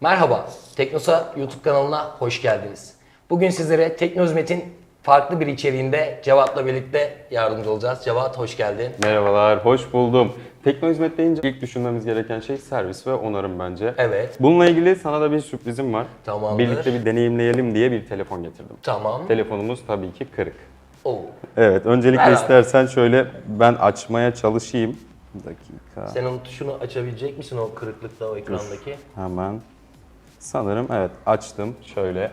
Merhaba, Teknosa YouTube kanalına hoş geldiniz. Bugün sizlere Teknozmet'in farklı bir içeriğinde Cevat'la birlikte yardımcı olacağız. Cevat hoş geldin. Merhabalar, hoş buldum. Tekno hizmet deyince ilk düşünmemiz gereken şey servis ve onarım bence. Evet. Bununla ilgili sana da bir sürprizim var. Tamamdır. Birlikte bir deneyimleyelim diye bir telefon getirdim. Tamam. Telefonumuz tabii ki kırık. Oo. Evet, öncelikle Ver abi. istersen şöyle ben açmaya çalışayım. Bir dakika. Sen onun tuşunu açabilecek misin o kırıklıkta o ekrandaki? Hemen. Sanırım evet açtım şöyle.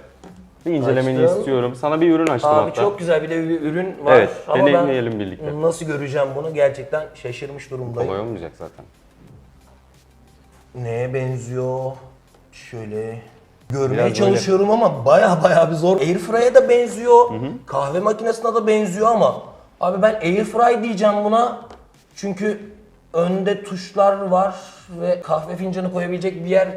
Bir incelemeni Açtım. istiyorum. Sana bir ürün açtım Abi hatta. çok güzel bir de bir ürün var Evet, ama deneyimleyelim ben birlikte. nasıl göreceğim bunu gerçekten şaşırmış durumdayım. Kolay olmayacak zaten. Neye benziyor? Şöyle görmeye Biraz çalışıyorum ama baya baya bir zor. Airfryer'a da benziyor. Kahve makinesine de benziyor ama abi ben Airfry diyeceğim buna. Çünkü önde tuşlar var ve kahve fincanı koyabilecek bir yer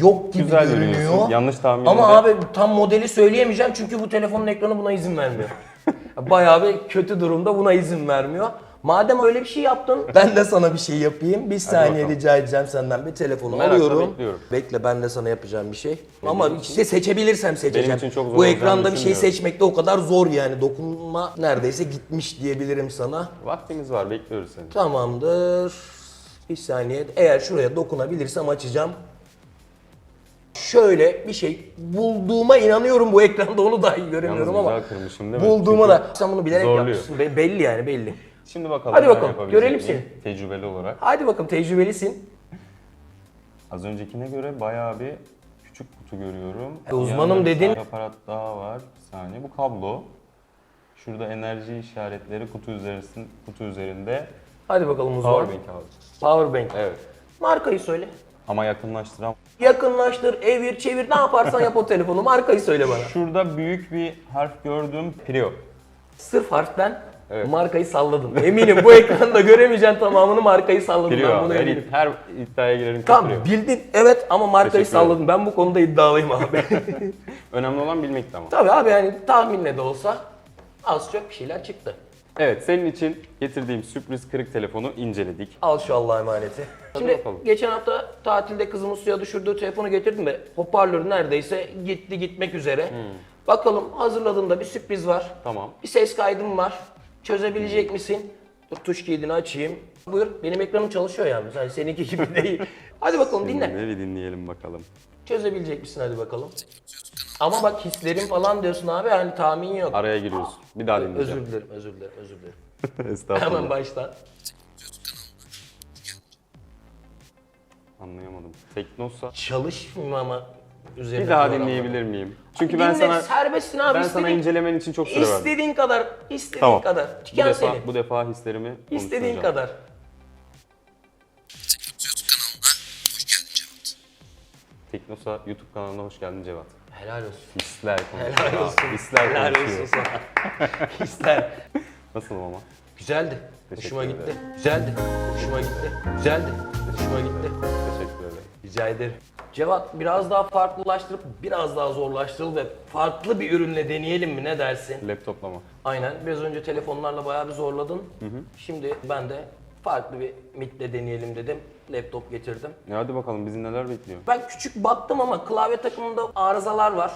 yok gibi Güzel görünüyor. Yanlış tahmin Ama abi tam modeli söyleyemeyeceğim çünkü bu telefonun ekranı buna izin vermiyor. Bayağı bir kötü durumda buna izin vermiyor. Madem öyle bir şey yaptın, ben de sana bir şey yapayım. Bir saniye bakalım. rica edeceğim senden bir telefonu Merakla alıyorum. bekliyorum. Bekle ben de sana yapacağım bir şey. Ama işte seçebilirsem seçeceğim. için çok zor Bu olacağını ekranda bir şey düşünmüyorum. seçmek de o kadar zor yani. Dokunma neredeyse gitmiş diyebilirim sana. Vaktimiz var, bekliyoruz seni. Tamamdır. Bir saniye. Eğer şuraya dokunabilirsem açacağım. Şöyle bir şey bulduğuma inanıyorum bu ekranda onu dahi göremiyorum Yalnız ama güzel kırmışım değil mi? bulduğuma da sen bunu bilerek zorluyor. yapmışsın. Be- belli yani belli. Şimdi bakalım. Hadi bakalım, yapabilecek görelim miyim? Tecrübeli olarak. Hadi bakalım tecrübelisin. Az öncekine göre bayağı bir küçük kutu görüyorum. E, uzmanım Yanında bir dedin. tane aparat daha var. Bir saniye. Bu kablo. Şurada enerji işaretleri kutu üzerisin, kutu üzerinde. Hadi bakalım uzman. Powerbank abi. Powerbank. Evet. Markayı söyle. Ama yakınlaştıran. Yakınlaştır, evir, çevir ne yaparsan yap o telefonu. Markayı söyle bana. Şurada büyük bir harf gördüm. Prio. Sırf harften Evet. markayı salladın. Eminim bu ekranda göremeyeceğin tamamını markayı salladın. Prio Ben buna Her, eminim. her iddiaya girerim Tamam Prio. bildin evet ama markayı Teşekkür ederim. salladın. Ben bu konuda iddialıyım abi. Önemli olan bilmekti ama. Tabii abi yani tahminle de olsa az çok bir şeyler çıktı. Evet senin için getirdiğim sürpriz kırık telefonu inceledik. Al şu Allah'a emaneti. Şimdi bakalım. geçen hafta tatilde kızımın suya düşürdüğü telefonu getirdim ve hoparlörü neredeyse gitti gitmek üzere. Hmm. Bakalım hazırladığında bir sürpriz var. Tamam. Bir ses kaydım var. Çözebilecek misin? Dur tuş kilidini açayım. Buyur. Benim ekranım çalışıyor yalnız. Hani seninki gibi değil. Hadi bakalım dinle. Şimdi bir dinleyelim bakalım. Çözebilecek misin hadi bakalım. Ama bak hislerim falan diyorsun abi hani tahmin yok. Araya giriyorsun. Bir daha dinleyeceğim. Özür dilerim, özür dilerim, özür dilerim. Estağfurullah. Hemen baştan. Anlayamadım. Teknosa. Çalışmıyor ama üzerine. Bir daha doğru dinleyebilir miyim? Çünkü Dinle, ben sana serbestsin abi ben istediğin, sana incelemen için çok süre verdim. istediğin kadar, istediğin Tamam. kadar. Bu Tüken defa senin. bu defa hislerimi İstediğin konuşturacağım. kadar. Teknosa YouTube kanalına hoş geldin Cevat. Helal olsun. Hisler konuşuyor. Helal olsun. abi, Hisler Helal konuşuyor. olsun sana. Hisler. Nasılım ama? Güzeldi. Teşekkür Hoşuma gitti. Güzeldi. Hoşuma gitti. Güzeldi. Hoşuma gitti. Teşekkür ederim. Rica ederim. Cevat biraz daha farklılaştırıp biraz daha zorlaştırıl ve farklı bir ürünle deneyelim mi ne dersin? Laptoplama. Aynen. Biraz önce telefonlarla bayağı bir zorladın. Şimdi ben de farklı bir MIT'le deneyelim dedim. Laptop getirdim. E hadi bakalım bizi neler bekliyor? Ben küçük baktım ama klavye takımında arızalar var.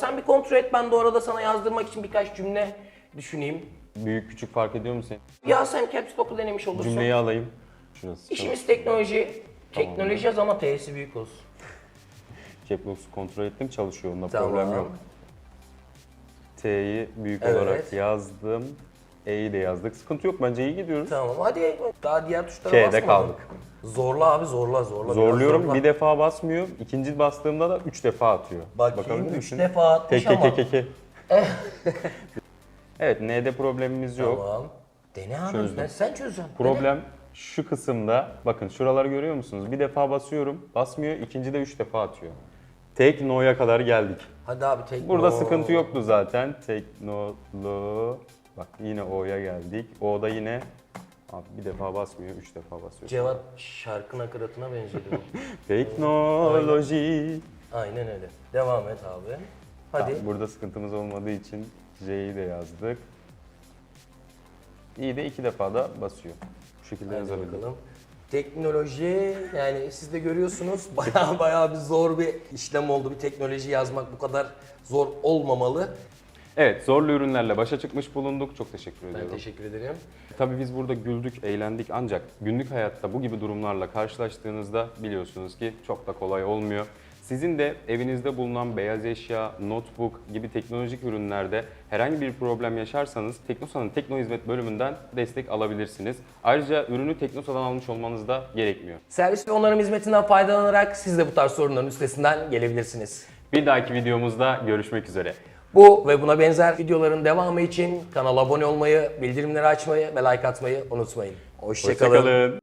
Sen bir kontrol et ben de orada sana yazdırmak için birkaç cümle düşüneyim. Büyük küçük fark ediyor musun? Ya sen Caps Lock'u denemiş olursun. Cümleyi alayım. Şurası. İşimiz teknoloji. Teknoloji yaz ama T'si büyük olsun. Caplox'u kontrol ettim çalışıyor onda Tamam. problem yok. T'yi büyük Evet. olarak yazdım. E'yi de yazdık. Sıkıntı yok bence iyi gidiyoruz. Tamam hadi daha diğer tuşlara K'de basmadın. kaldık. Zorla abi zorla zorla. biraz Zorluyorum zorla. bir defa basmıyor. İkinci bastığımda da üç defa atıyor. Bakayım Bakabilir 3 misin? defa atmış Tek ama. tek tek Evet N'de problemimiz yok. Tamam. Dene abi. Çözdüm. Ben- Sen çözeceksin. Problem şu kısımda. Bakın şuraları görüyor musunuz? Bir defa basıyorum. Basmıyor. İkinci de üç defa atıyor. Tekno'ya kadar geldik. Hadi abi tek. Burada sıkıntı yoktu zaten. Teknolu. Bak yine O'ya geldik. O'da yine Abi bir defa basmıyor, üç defa basıyor. Cevat şarkı nakaratına benziyor. Teknoloji. Aynen öyle. Devam et abi. Hadi. Tamam, burada sıkıntımız olmadığı için J'yi de yazdık. İyi de iki defa da basıyor. Bu şekilde Hadi yazabildim. bakalım. Teknoloji yani siz de görüyorsunuz baya baya bir zor bir işlem oldu. Bir teknoloji yazmak bu kadar zor olmamalı. Evet, zorlu ürünlerle başa çıkmış bulunduk. Çok teşekkür Ben ediyorum. teşekkür ederim. Tabii biz burada güldük, eğlendik ancak günlük hayatta bu gibi durumlarla karşılaştığınızda biliyorsunuz ki çok da kolay olmuyor. Sizin de evinizde bulunan beyaz eşya, notebook gibi teknolojik ürünlerde herhangi bir problem yaşarsanız Teknosa'nın Tekno Hizmet bölümünden destek alabilirsiniz. Ayrıca ürünü Teknosa'dan almış olmanız da gerekmiyor. Servis ve onarım hizmetinden faydalanarak siz de bu tarz sorunların üstesinden gelebilirsiniz. Bir dahaki videomuzda görüşmek üzere. Bu ve buna benzer videoların devamı için kanala abone olmayı, bildirimleri açmayı ve like atmayı unutmayın. Hoşçakalın. Hoşçakalın.